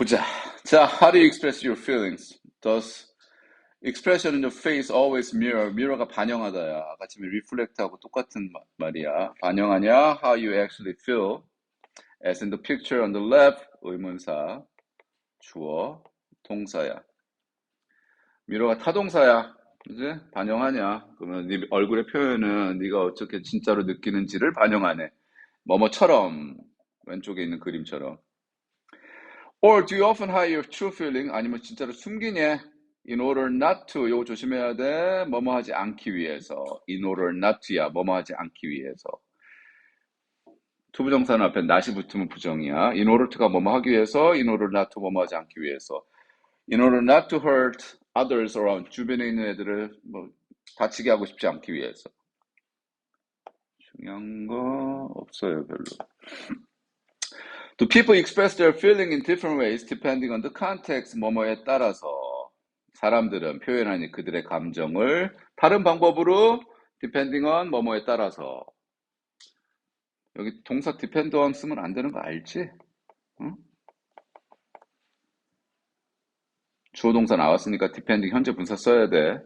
보자. 자, how do you express your feelings? Does expression in the face always mirror? mirror가 반영하다야. 아까 지금 reflect하고 똑같은 마- 말이야. 반영하냐? How you actually feel? As in the picture on the left, 의문사, 주어, 동사야. 미러가 타동사야. 그지? 반영하냐? 그러면 네 얼굴의 표현은 네가 어떻게 진짜로 느끼는지를 반영하네. 뭐뭐처럼 왼쪽에 있는 그림처럼. Or do you often hide your true feeling? 아니면 진짜로 숨기냐? In order not to. 요거 조심해야 돼. 뭐뭐 하지 않기 위해서. In order not to야. 뭐뭐 하지 않기 위해서. 투부정사는 앞에 not이 붙으면 부정이야. In order to가 뭐뭐 하기 위해서. In order not to 뭐뭐 하지 않기 위해서. In order not to hurt others around. 주변에 있는 애들을 뭐 다치게 하고 싶지 않기 위해서. 중요한 거 없어요, 별로. Do people express their feeling in different ways depending on the context? 뭐뭐에 따라서 사람들은 표현하니 그들의 감정을 다른 방법으로 depending on 뭐뭐에 따라서 여기 동사 depend on 쓰면 안 되는 거 알지? 응? 주어 동사 나왔으니까 depending 현재 분사 써야 돼.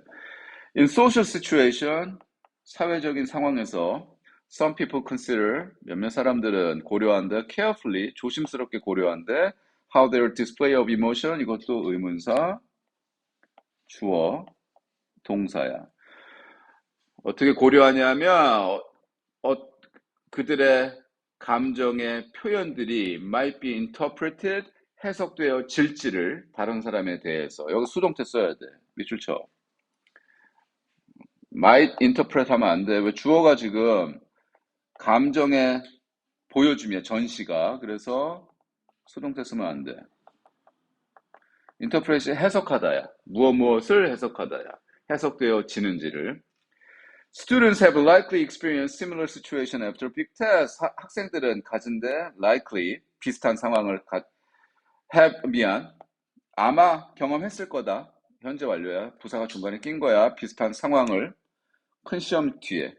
In social situation, 사회적인 상황에서 some people consider 몇몇 사람들은 고려한데 carefully 조심스럽게 고려한데 how their display of emotion 이것도 의문사 주어 동사야. 어떻게 고려하냐면 어, 어, 그들의 감정의 표현들이 might be interpreted 해석되어 질지를 다른 사람에 대해서 여기 수동태 써야 돼. 밑줄 쳐. might interpret 하면 안 돼. 왜 주어가 지금 감정의 보여줌이야, 전시가. 그래서 수동태 쓰면 안 돼. interpret이 해석하다야. 무엇 무엇을 해석하다야. 해석되어지는지를. Students have likely experienced similar situation after big test. 하- 학생들은 가진데 likely 비슷한 상황을 가, have 미안 아마 경험했을 거다. 현재 완료야. 부사가 중간에 낀 거야. 비슷한 상황을 큰 시험 뒤에.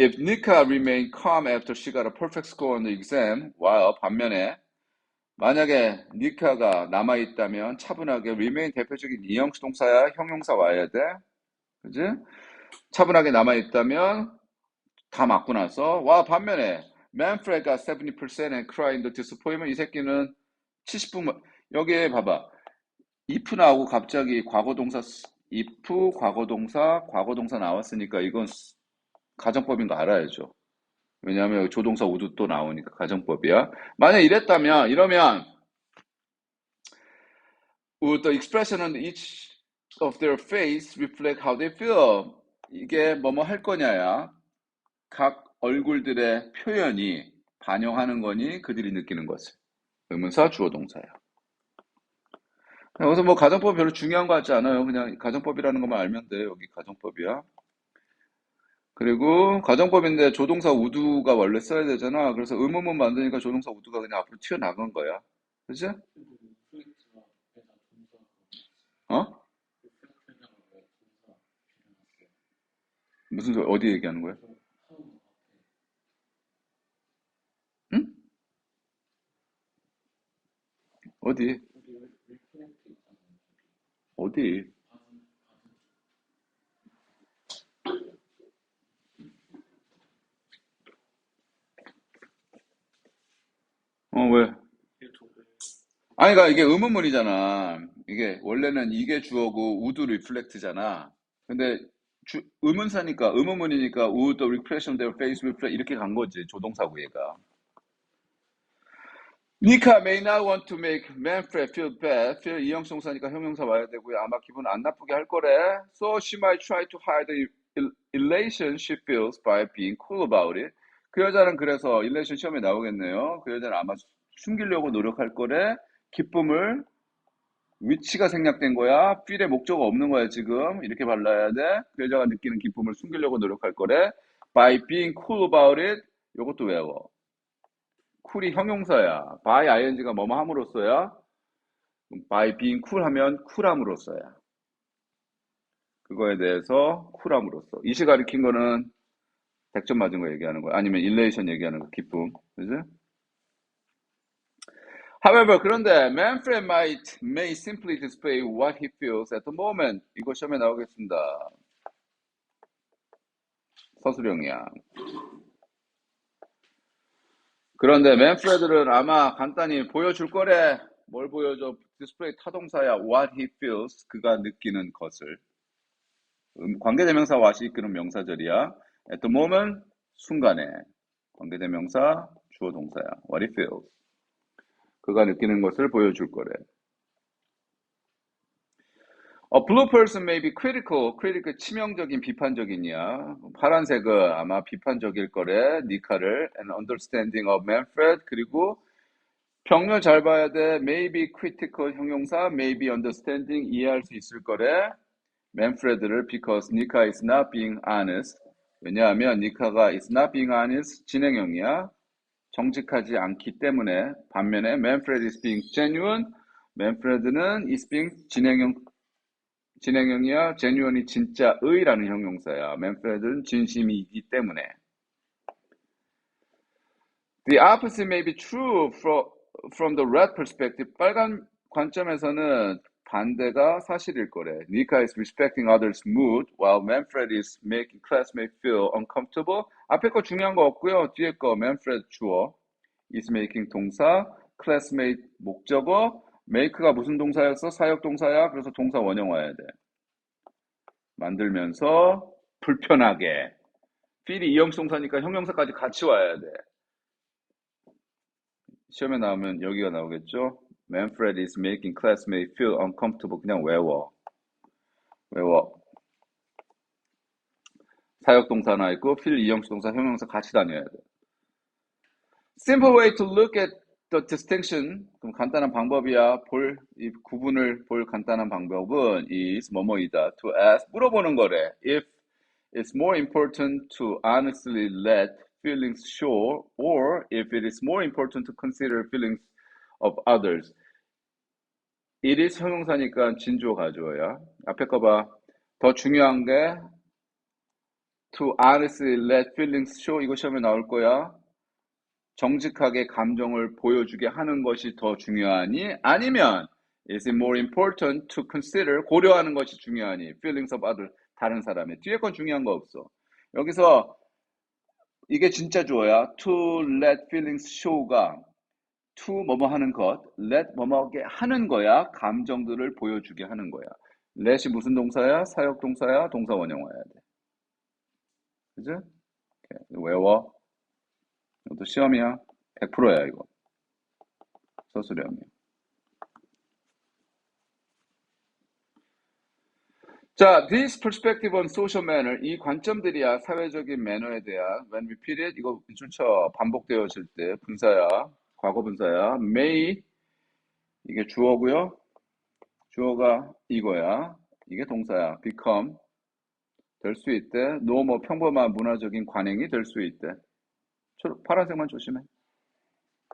If Nika remained calm after she got a perfect score on the exam, while 반면에 만약에 니카가 남아 있다면 차분하게 remain 대표적인 이형식 동사야 형용사 와야 돼. 그지? 차분하게 남아 있다면 다 맞고 나서 와 반면에 Manfred가 70% and crying the disappointment 이 새끼는 70분 여기에 봐봐 if 나오고 갑자기 과거동사 쓰- if 과거동사 과거동사 나왔으니까 이건 스- 가정법인 거 알아야죠. 왜냐하면 조동사 우도 또 나오니까 가정법이야. 만약 이랬다면 이러면 would the expression on each of their face reflect how they feel? 이게 뭐뭐 할 거냐야. 각 얼굴들의 표현이 반영하는 거니 그들이 느끼는 것을. 의문사 주어 동사야. 여기서 뭐 가정법 별로 중요한 거 같지 않아요. 그냥 가정법이라는 것만 알면 돼. 여기 가정법이야. 그리고 가정법인데 조동사 우두가 원래 써야 되잖아. 그래서 의문문 만드니까 조동사 우두가 그냥 앞으로 튀어나간 거야. 그지? 어? 무슨 소리, 어디 얘기하는 거야? 응? 어디? 어디? 어, 왜? 아니, 그러니까 이게 의문문이잖아. 이게 원래는 이게 주어고 would reflect잖아. 근데 주, 의문사니까 의문문이니까 would reflection of their face reflect 이렇게 간 거지 조동사고 얘가. Nika may not want to make Manfred feel bad. feel 이형용사니까 형용사 와야 되고요. 아마 기분 안 나쁘게 할 거래. So she might try to hide the el- elation she feels by being cool about it. 그 여자는 그래서 elation 시험에 나오겠네요. 그 여자는 아마 숨기려고 노력할 거래. 기쁨을 위치가 생략된 거야. feel의 목적어 없는 거야 지금. 이렇게 발라야 돼. 그 여자가 느끼는 기쁨을 숨기려고 노력할 거래. by being cool about it. 요것도 외워. 쿨이 형용사야. by ing가 뭐뭐 함으로써야. by being cool 하면 쿨함으로써야. 그거에 대해서 쿨함으로써. 이시 가리킨 거는 100점 맞은 거 얘기하는 거야. 아니면 일레이션 얘기하는 거, 기쁨. 그지? However, 그런데 Manfred might may simply display what he feels at the moment. 이거 시험에 나오겠습니다. 서술형이야. 그런데 맨프레드는 아마 간단히 보여줄 거래. 뭘 보여줘? 디스플레이 타동사야. What he feels. 그가 느끼는 것을. 음, 관계대명사 what이 이끄는 명사절이야. At the moment. 순간에. 관계대명사 주어 동사야. What he feels. 그가 느끼는 것을 보여줄 거래. A blue person may be critical. critical 치명적인 비판적인이야. 파란색은 아마 비판적일 거래. 니카를 and understanding of Manfred 그리고 병렬 잘 봐야 돼. may be critical 형용사 may be understanding 이해할 수 있을 거래. Manfred를 because 니카 is not being honest. 왜냐하면 니카가 is not being honest 진행형이야. 정직하지 않기 때문에 반면에 Manfred is being genuine. Manfred는 is being 진행형 진행형이야. genuine이 진짜의라는 형용사야. Manfred는 진심이기 때문에. The opposite may be true from, from the red perspective. 빨간 관점에서는 반대가 사실일 거래. Nika is respecting others' mood while Manfred is making classmates feel uncomfortable. 앞에 거 중요한 거 없고요. 뒤에 거 Manfred 주어, is making 동사, classmate 목적어, make가 무슨 동사였어? 사역 동사야. 그래서 동사 원형 와야 돼. 만들면서 불편하게. feel이 이형동사니까 형용사까지 같이 와야 돼. 시험에 나오면 여기가 나오겠죠? Manfred is making classmates feel uncomfortable. 그냥 외워. 외워. 사역동사 하나 있고 feel 이형동사 형용사 같이 다녀야 돼. Simple way to look at the distinction. 그럼 간단한 방법이야. 볼, 이 구분을 볼 간단한 방법은 is 뭐뭐이다. To ask, 물어보는 거래. If it's more important to honestly let feelings show or if it is more important to consider feelings of others. It is 형용사니까 진주어 가져와야. 앞에 거 봐. 더 중요한 게 to honestly let feelings show 이거 시험에 나올 거야. 정직하게 감정을 보여주게 하는 것이 더 중요하니 아니면 is it more important to consider 고려하는 것이 중요하니 feelings of others 다른 사람의 뒤에 건 중요한 거 없어. 여기서 이게 진짜 주어야 to let feelings show가 to 뭐뭐 하는 것, let 뭐뭐하게 하는 거야. 감정들을 보여주게 하는 거야. let이 무슨 동사야? 사역 동사야? 동사 원형 와야 돼. 그지? 외워. 이것도 시험이야. 100%야 이거. 서술형이야. 자, this perspective on social manner, 이 관점들이야 사회적인 매너에 대한 when repeated 이거 줄쳐 반복되어질 때 분사야, 과거 분사야. may 이게 주어고요. 주어가 이거야. 이게 동사야. become 될 수 있대. no 뭐 평범한 문화적인 관행이 될 수 있대. 파란색만 조심해.